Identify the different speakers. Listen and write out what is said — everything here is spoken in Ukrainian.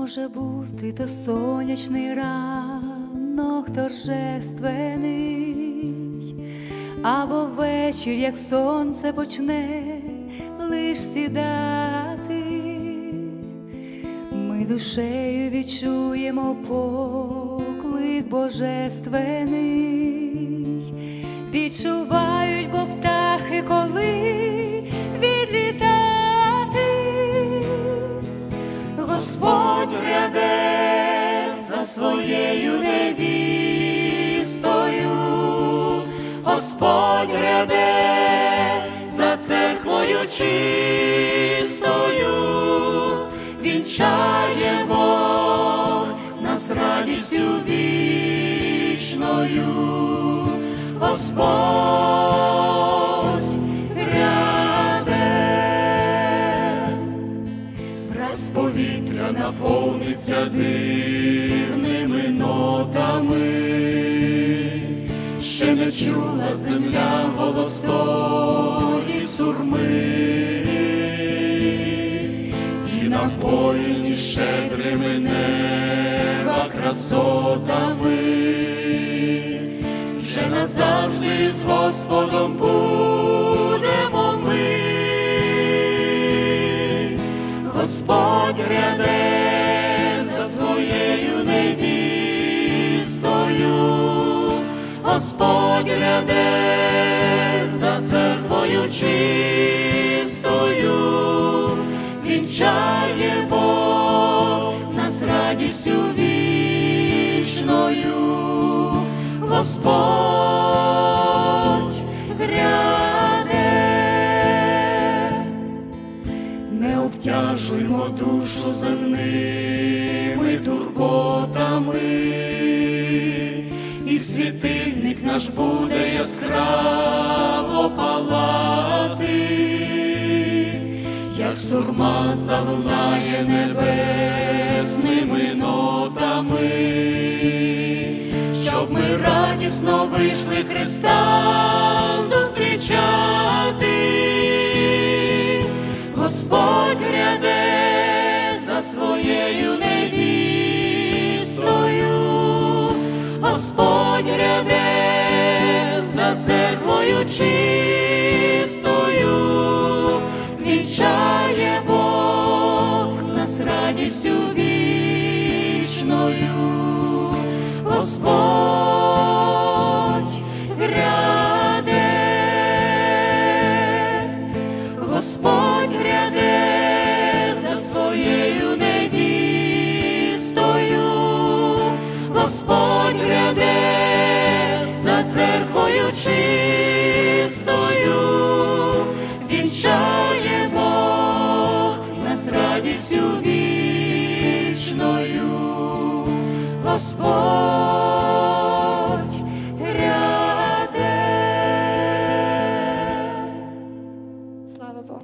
Speaker 1: Може бути то сонячний ранок торжественний, або вечір, як сонце почне лиш сідати, ми душею відчуємо поклик божественний, відчувають, своєю невістою, Господь гряде за церквою чистою, вінчає Бог нас радістю вічною, Господь повітря наповниться дивними нотами, ще не чула земля голос тої сурми, і напоїні щедрими неба красотами, вже назавжди з Господом будемо ми. Господь гряде за своєю невістою, Господь ряде за церквою чистою, не обтяжуймо душу земними турботами, і світильник наш буде яскраво палати, як сурма залунає небесними нотами, щоб ми радісно вийшли Христа церквою чистою, Бог нас радістю вічною, Господь гряде. Господь гряде за своєю невістою, Господь гряде церквою чистою, Господь ряде. Слава Богу.